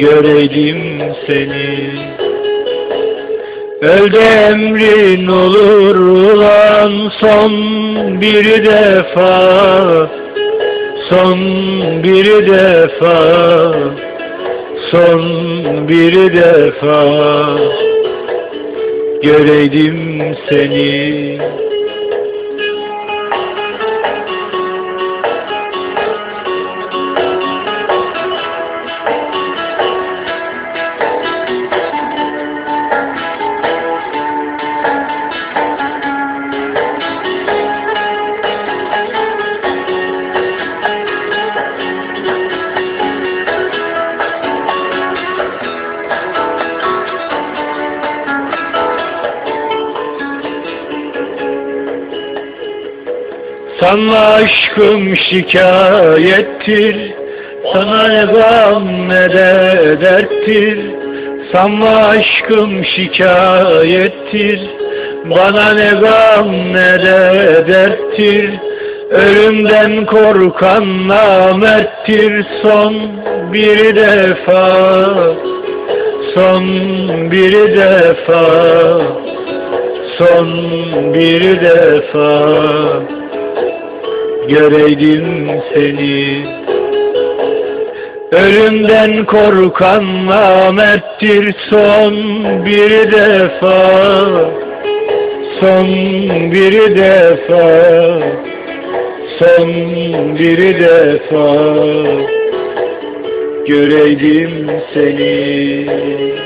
göreydim seni. Öl de emrin olur ulan son bir defa. Son bir defa. Son bir defa. Göreydim seni Sana aşkım şikayettir Sana ne gam ne de derttir. Sana aşkım şikayettir Bana ne gam ne de derttir. Ölümden korkan namerttir Son bir defa Son bir defa Son bir defa göreydim seni. Ölümden korkan namerttir son bir defa. Son bir defa. Son bir defa. Göreydim seni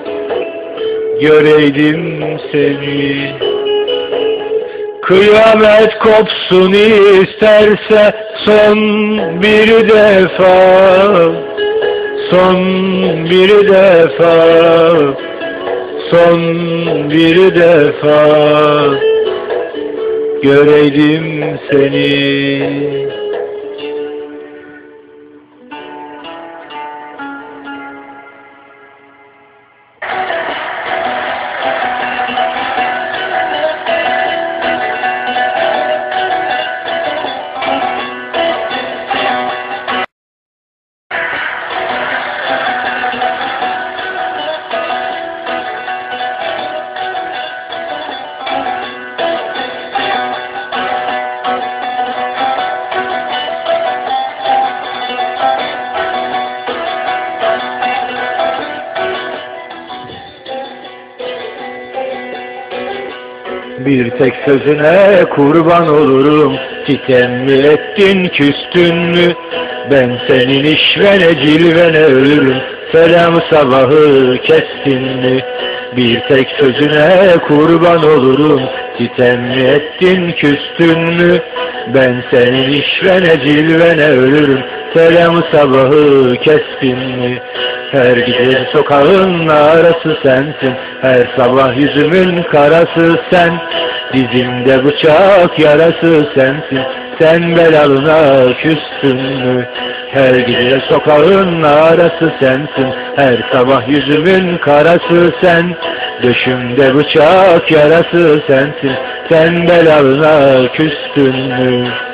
göreydim seni. Kıyamet kopsun isterse son bir defa. Son bir defa. Son bir defa. Göreydim seni Bir tek sözüne kurban olurum. Sitem mi ettin küstün mü? Ben senin işvene cilvene ölürüm. Selam sabahı kestin mi? Bir tek sözüne kurban olurum. Sitem mi ettin küstün mü? Ben senin işvene cilvene ölürüm. Selam sabahı kestin mi her gece sokağın arası sensin Her sabah yüzümün karası sen. Dizimde bıçak yarası sensin Sen belalına küstün mü? Her gece sokağın arası sensin Her sabah yüzümün karası sen. Döşümde bıçak yarası sensin Sen belalına küstün mü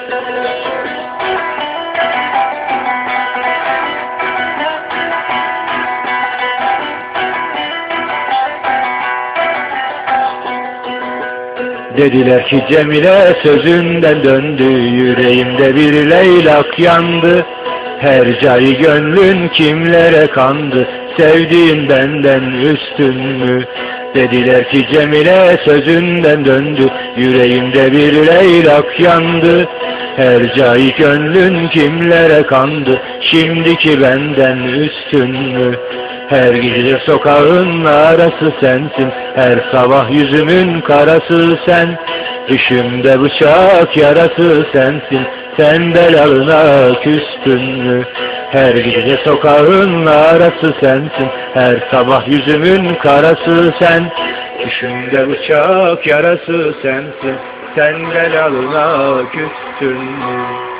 Dediler ki Cemile sözünden döndü Yüreğimde bir leylak yandı. Her cayı gönlün kimlere kandı Sevdiğin benden üstün mü? Dediler ki Cemile sözünden döndü Yüreğimde bir leylak yandı. Her cayı gönlün kimlere kandı Şimdiki benden üstün mü her gece sokağın arası sensin Her sabah yüzümün karası sen. Düşümde bıçak yarası sensin Sen belalına küstün mü? Her gece sokağın arası sensin Her sabah yüzümün karası sen. Düşümde bıçak yarası sensin Sen belalına küstün mü